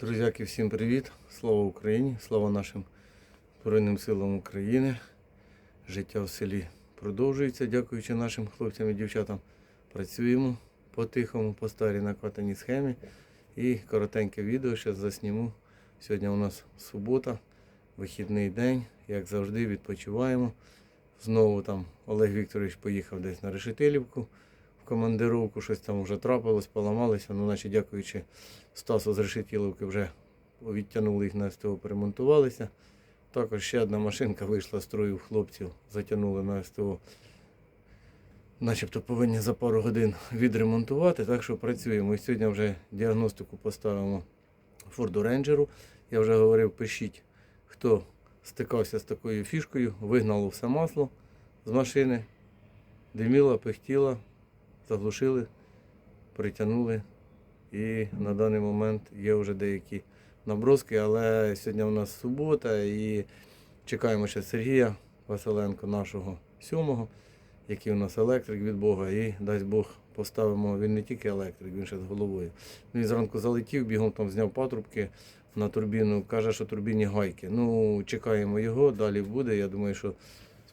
Друзяки, всім привіт! Слава Україні! Слава нашим Збройним силам України. Життя в селі продовжується, дякуючи нашим хлопцям і дівчатам. Працюємо по-тихому, по старій накатаній схемі. І коротеньке відео зараз засніму. Сьогодні у нас субота, вихідний день, як завжди, відпочиваємо. Знову там Олег Вікторович поїхав десь на Решетилівку командировку, щось там вже трапилось, поламалося. Ну, наче дякуючи Стасу з Решетіловки вже відтягнули їх на СТО, перемонтувалися. Також ще одна машинка вийшла з строю хлопців, затягнули на СТО. Начебто повинні за пару годин відремонтувати, так що працюємо. І сьогодні вже діагностику поставимо Форду Рейнджеру. Я вже говорив, пишіть, хто стикався з такою фішкою, вигнало все масло з машини, диміло, пихтіло, заглушили, притягнули. І на даний момент є вже деякі наброски, але сьогодні у нас субота і чекаємо ще Сергія Василенко, нашого сьомого, який у нас електрик від Бога. І дасть Бог поставимо, він не тільки електрик, він ще з головою. Він зранку залетів, бігом там зняв патрубки на турбіну, каже, що турбіні гайки. Ну, чекаємо його, далі буде. Я думаю, що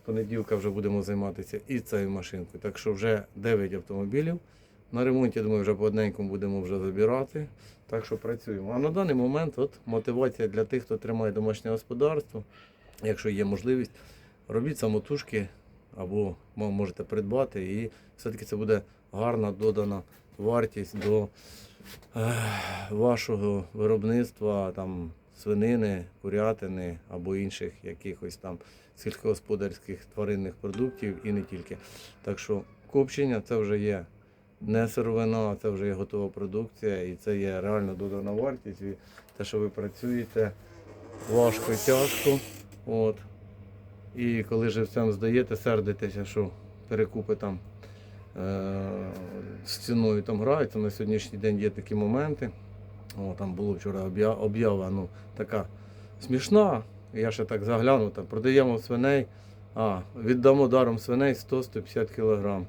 понеділка вже будемо займатися і цією машинкою. Так що вже 9 автомобілів. На ремонті, думаю, вже по одненькому будемо вже забирати. Так що працюємо. А на даний момент от мотивація для тих, хто тримає домашнє господарство. Якщо є можливість, робіть самотужки або можете придбати. І все-таки це буде гарна додана вартість до вашого виробництва там, свинини, курятини або інших якихось там сільськогосподарських тваринних продуктів і не тільки. Так що копчення це вже є не сировина, це вже є готова продукція і це є реально додана вартість. І те, що ви працюєте важко і тяжко. От. І коли живцем здаєте, сердитеся, що перекупи там е- з ціною там граються. На сьогоднішній день є такі моменти. О, там було вчора об'ява ну, така смішна. Я ще так заглянув, там, продаємо свиней, а, віддамо даром свиней 100-150 кілограм.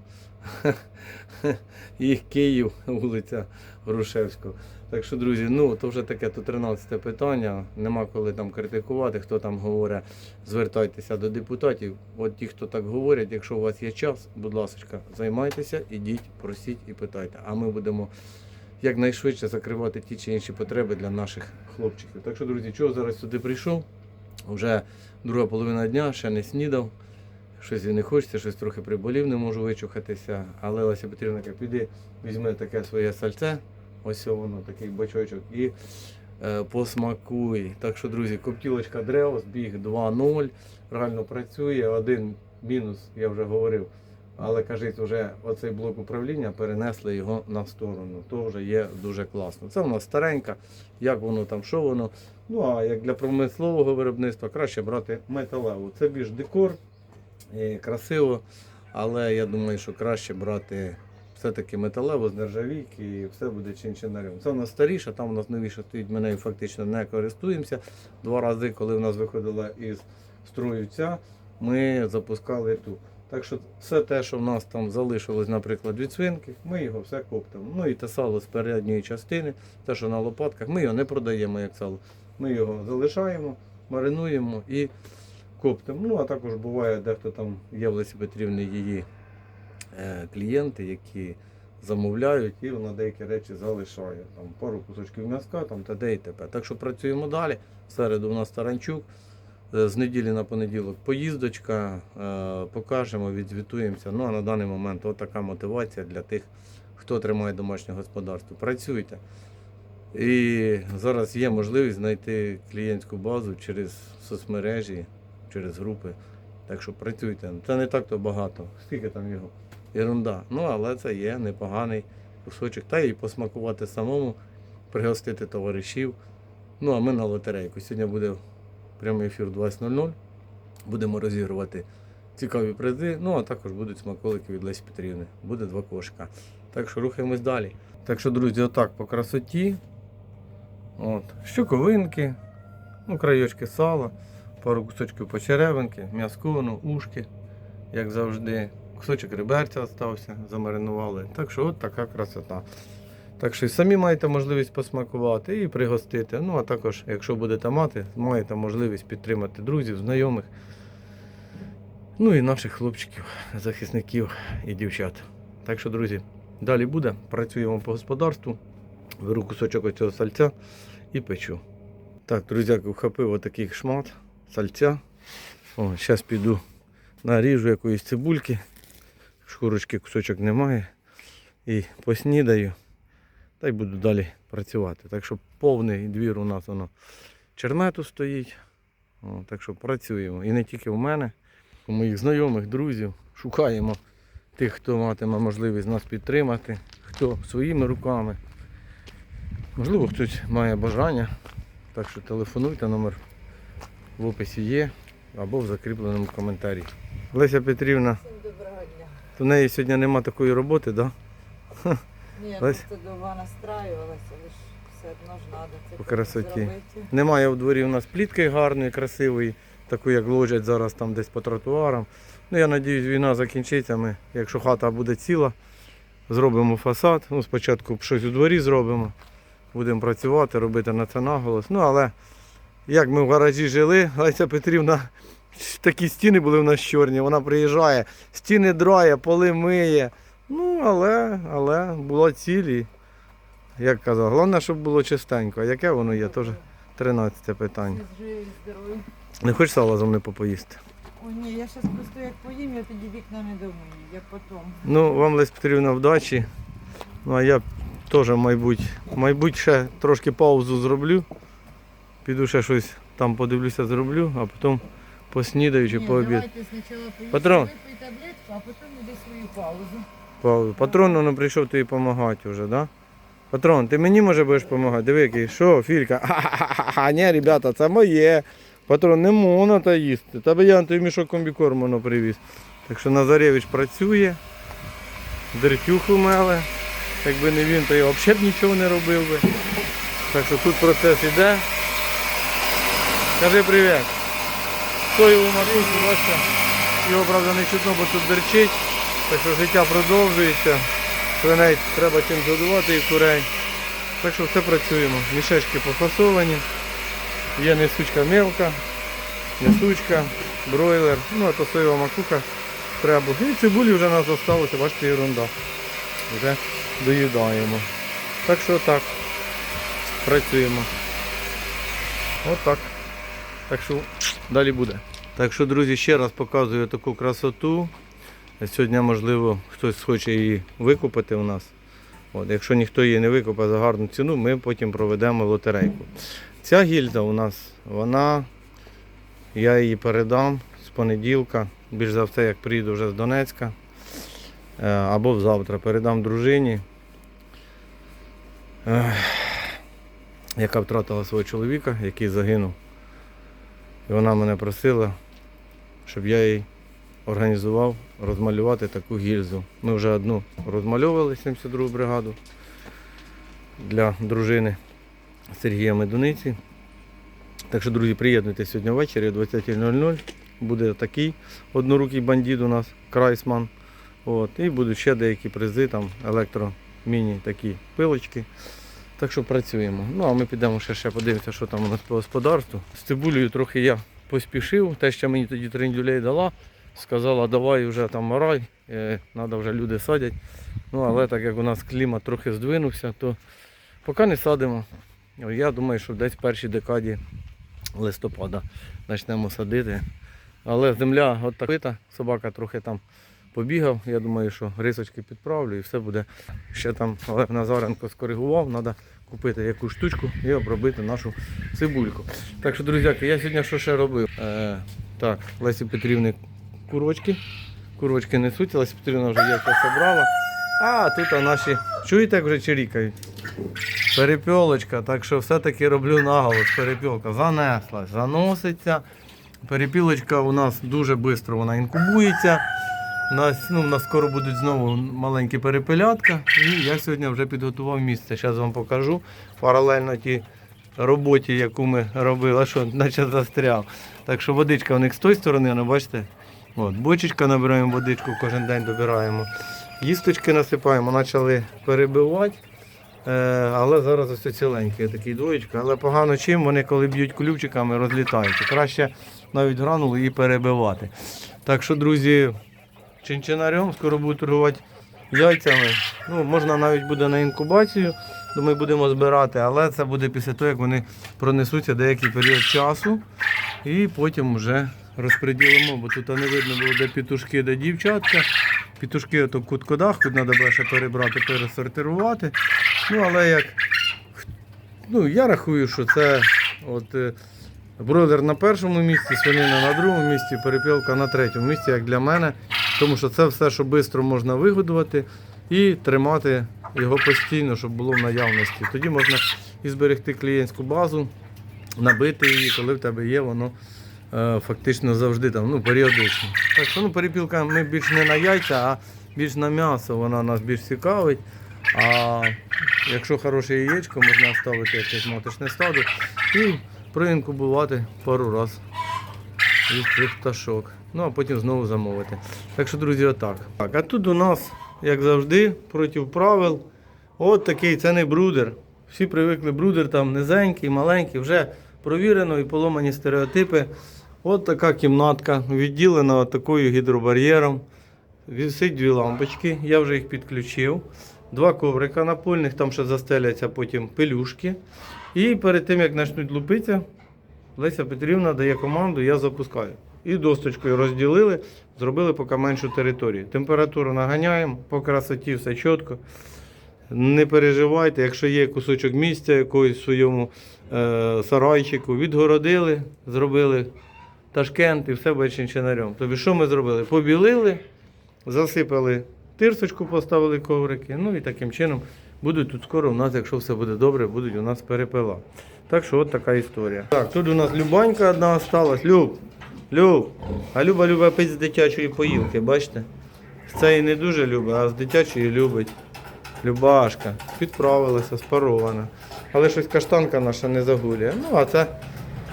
Їх Київ, вулиця Грушевського. Так що, друзі, ну то вже таке, то 13 питання. Нема коли там критикувати, хто там говорить, звертайтеся до депутатів. От ті, хто так говорять, якщо у вас є час, будь ласка, займайтеся, ідіть, просіть і питайте. А ми будемо якнайшвидше закривати ті чи інші потреби для наших хлопчиків. Так що, друзі, чого зараз сюди прийшов? Вже друга половина дня, ще не снідав. Щось і не хочеться, щось трохи приболів, не можу вичухатися. Але Леся Петрівна каже, піди, візьми таке своє сальце, ось воно, такий бачочок, і е, посмакуй. Так що, друзі, коптілочка Дреос, біг 2.0, реально працює. Один мінус, я вже говорив. Але кажіть, вже оцей блок управління перенесли його на сторону. То вже є дуже класно. Це нас старенька, як воно там, що воно. Ну а як для промислового виробництва краще брати металеву. Це більш декор, і красиво, але я думаю, що краще брати все-таки металеву з нержавійки і все буде чинчинарем. Це у нас старіше, там у нас новіше стоїть, ми нею фактично не користуємося. Два рази, коли в нас виходила із строю ця, ми запускали ту. Так що все те, що в нас там залишилось, наприклад, від свинки, ми його все коптимо. Ну і те сало з передньої частини, те, що на лопатках, ми його не продаємо як сало. Ми його залишаємо, маринуємо і коптимо. Ну, а також буває, дехто там є в Лесі Петрівни її е, клієнти, які замовляють і вона деякі речі залишає. Там пару кусочків м'язка, там та де і тепер. Так що працюємо далі. В середу у нас таранчук. Е, З неділі на понеділок поїздочка, е, покажемо, відзвітуємося. Ну а на даний момент от така мотивація для тих, хто тримає домашнє господарство. Працюйте. І зараз є можливість знайти клієнтську базу через соцмережі, через групи. Так що працюйте. Це не так то багато. Скільки там його? Ерунда. Ну, але це є непоганий кусочок. Та і посмакувати самому, пригостити товаришів. Ну, а ми на лотерейку. Сьогодні буде прямий ефір 20.00. Будемо розігрувати цікаві призи. Ну, а також будуть смаколики від Лесі Петрівни. Буде два кошика. Так що рухаємось далі. Так що, друзі, отак по красоті. От. Щоковинки, ну, краєчки сала, пару кусочків почеревинки, м'язко, ну, ушки, як завжди. Кусочок реберця залишився, замаринували. Так що от така красота. Так що і самі маєте можливість посмакувати і пригостити. Ну а також, якщо будете мати, маєте можливість підтримати друзів, знайомих. Ну і наших хлопчиків, захисників і дівчат. Так що, друзі, далі буде. Працюємо по господарству. Беру кусочок оцього сальця і печу. Так, друзяки, вхопив отакий шмат сальця. О, зараз піду наріжу якоїсь цибульки. Шкурочки кусочок немає. І поснідаю. Та й буду далі працювати. Так що повний двір у нас воно чермету стоїть. О, так що працюємо. І не тільки в мене, у моїх знайомих, друзів. Шукаємо тих, хто матиме можливість нас підтримати, хто своїми руками. Можливо, хтось має бажання. Так що телефонуйте, номер в описі є або в закріпленому коментарі. Леся Петрівна, Всім доброго дня. в неї сьогодні нема такої роботи, так? Да? Ні, Лесь? просто довго настраювалася, але ж все одно ж треба це По красоті. зробити. Немає в дворі у нас плітки гарної, красивої, таку, як ложать зараз там десь по тротуарам. Ну, я сподіваюся, війна закінчиться. Ми, якщо хата буде ціла, зробимо фасад. Ну, спочатку щось у дворі зробимо. Будемо працювати, робити на це наголос. Ну, але як ми в гаражі жили, Леся Петрівна, такі стіни були в нас чорні. Вона приїжджає, стіни драє, поли миє. Ну, але, але було цілі. Як казав, головне, щоб було чистенько. А яке воно є, теж 13 питання. Не хочеш сала зо мною попоїсти? О, ні, я зараз просто як поїм, я тоді вікна не домию, як потім. Ну, вам Лесь Петрівна вдачі. Ну а я теж, мабуть, мабуть, ще трошки паузу зроблю. Піду ще щось там подивлюся, зроблю, а потім поснідаю чи Ні, пообід. давайте спочатку поїсти, Патрон. випий таблетку, а потім іди свою паузу. Патрон ну, прийшов тобі допомагати вже, да? Патрон, ти мені може будеш допомагати? Диви, який, що, Філька? Ха-ха-ха, ні, ребята, це моє. Патрон, не можна та їсти. Тебе я тобі мішок комбікорму воно привіз. Так що Назаревич працює, дертюху меле. Якби не він, то я взагалі б нічого не робив би. Так що тут процес іде. Кажи привіт. Соєву матусю, бачите, його правда не чутно, бо тут дерчить. Так що життя продовжується. Свиней треба чим годувати і курей. Так що все працюємо. Мішечки пофасовані. Є несучка мелка, несучка, бройлер, ну а то соєва макуха треба. І цибулі вже нас залишилося, бачите, ерунда. Вже доїдаємо. Так що так. Працюємо. Отак. Так що далі буде. Так що, друзі, ще раз показую таку красоту. Сьогодні, можливо, хтось хоче її викупити у нас. От, якщо ніхто її не викупить за гарну ціну, ми потім проведемо лотерейку. Ця гільза у нас, вона, я її передам з понеділка, більш за все, як приїду вже з Донецька. Е, Або завтра передам дружині, е, яка втратила свого чоловіка, який загинув. І вона мене просила, щоб я їй організував розмалювати таку гільзу. Ми вже одну розмальовували 72 бригаду для дружини Сергія Медуниці. Так що, друзі, приєднуйтесь сьогодні ввечері о 20.00. Буде такий однорукий бандит у нас, Крайсман. От, і будуть ще деякі призи, там електро-міні такі пилочки. Так що працюємо. Ну а ми підемо ще, ще подивимося, що там у нас по господарству. З цибулею трохи я поспішив. Те, що мені тоді триндюлей дала, сказала, давай вже там морай, треба вже люди садять. Ну, але так як у нас клімат трохи здвинувся, то поки не садимо. Я думаю, що десь в першій декаді листопада почнемо садити. Але земля от так пита, собака трохи там побігав. Я думаю, що рисочки підправлю і все буде. Ще там Олег Назаренко скоригував, треба купити якусь штучку і обробити нашу цибульку. Так що, друзяки, я сьогодні що ще робив? Е, так, Лесі Петрівни курочки. Курочки несуть, Леся Петрівна вже яйця собрала. А тут наші, чуєте, як вже чирікають? Перепілочка, так що все-таки роблю наголос. Перепілка занеслась, заноситься. Перепілочка у нас дуже швидко вона інкубується. У нас, ну, у нас скоро будуть знову маленькі перепелятка. І я сьогодні вже підготував місце. Зараз вам покажу. Паралельно ті роботі, яку ми робили, що, наче застряв. Так що водичка у них з тої сторони, ну бачите. От, бочечка набираємо водичку, кожен день добираємо. Їсточки насипаємо, почали перебивати. Е, але зараз ось ціленькі такі двоєчка. Але погано чим вони, коли б'ють ключиками, розлітаються. Краще навіть гранули і перебивати. Так що, друзі, чинчинарем скоро будуть торгувати яйцями. Ну, можна навіть буде на інкубацію. Думаю, будемо збирати, але це буде після того, як вони пронесуться деякий період часу. І потім вже розподілимо, бо тут не видно було, де пітушки, де дівчатка. Пітушки ото куткодах, тут треба ще перебрати, пересортирувати. Ну, але як. Ну, я рахую, що це от, е, бройлер на першому місці, свинина на другому місці, перепілка на третьому місці, як для мене. Тому що це все, що швидко можна вигодувати і тримати його постійно, щоб було в наявності. Тоді можна і зберегти клієнтську базу, набити її, коли в тебе є, воно фактично завжди там, ну, періодично. Так що ну, перепілка ми більш не на яйця, а більш на м'ясо, вона нас більш цікавить. А якщо хороше яєчко, можна ставити якесь маточне стадо і проінкубувати пару разів із цих пташок. Ну а потім знову замовити. Так що, друзі, отак. Так, а тут у нас, як завжди, проти правил. От такий, це не брудер. Всі привикли брудер там низенький, маленький, вже провірено і поломані стереотипи. От така кімнатка, відділена такою гідробар'єром. Висить дві лампочки, я вже їх підключив. Два коврика напольних, там ще застеляться потім пелюшки. І перед тим, як почнуть лупитися, Леся Петрівна дає команду, я запускаю. І досточкою розділили, зробили поки меншу територію. Температуру наганяємо, по красоті все чітко. Не переживайте, якщо є кусочок місця якогось в своєму е, сарайчику, відгородили, зробили ташкент і все буде чинчинарем. Тобто, що ми зробили? Побілили, засипали тирсочку, поставили коврики. Ну і таким чином будуть тут скоро у нас, якщо все буде добре, будуть у нас перепила. Так що от така історія. Так, тут у нас Любанька одна осталась. Люб, Люб, а Люба любить пити з дитячої поїлки, бачите? З цієї не дуже любить, а з дитячої любить. Любашка, підправилася, спарована. Але щось каштанка наша не загулює. Ну, а це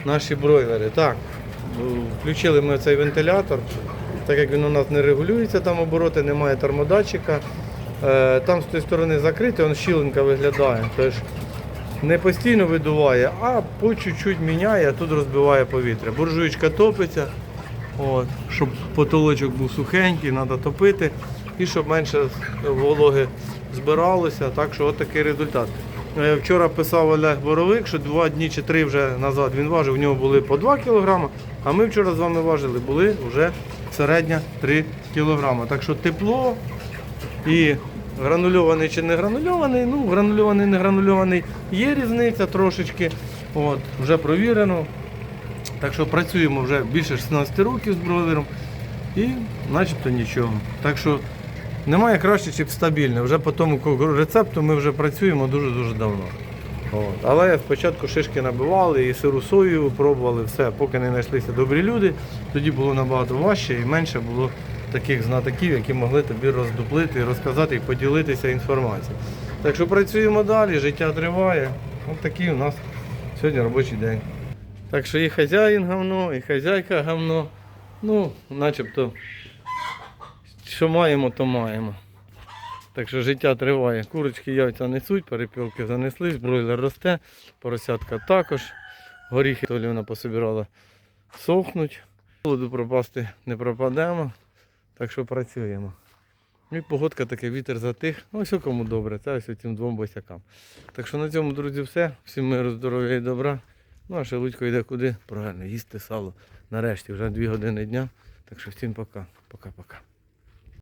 наші бройлери. Так, включили ми цей вентилятор, так як він у нас не регулюється, там обороти, немає термодатчика. Е, Там з тієї сторони закритий, він щілинка виглядає. Тож не постійно видуває, а по чуть-чуть міняє, а тут розбиває повітря. Буржуєчка топиться, от, щоб потолочок був сухенький, треба топити. І щоб менше вологи збиралося. Так що от такий результат. Е, Вчора писав Олег Боровик, що два дні чи три вже назад він важив, в нього були по 2 кг, а ми вчора з вами важили, були вже середня 3 кг. Так що тепло і гранульований чи не гранульований, ну гранульований, не гранульований, є різниця трошечки. От, вже провірено. Так що працюємо вже більше 16 років з бройлером і начебто нічого. Так що немає краще, чим стабільне. Вже по тому рецепту ми вже працюємо дуже-дуже давно. От. Але спочатку шишки набивали і сиру сою пробували все, поки не знайшлися добрі люди. Тоді було набагато важче і менше було таких знатоків, які могли тобі роздуплити, розказати і поділитися інформацією. Так що працюємо далі, життя триває. Ось такий у нас сьогодні робочий день. Так що і хазяїн говно, і хазяйка говно. Ну, начебто, що маємо, то маємо. Так що життя триває. Курочки яйця несуть, перепілки занеслись, бройлер росте, поросятка також. Горіхи то вона пособирала сохнуть. Холоду пропасти не пропадемо. Так що працюємо. І погодка таке, вітер затих. Ну, ось кому добре, це ось цим двом босякам. Так що на цьому, друзі, все. Всім миру, здоров'я і добра. Ну, а Шелудько йде куди? Правильно, їсти сало. Нарешті вже дві години дня. Так що всім пока. Пока-пока.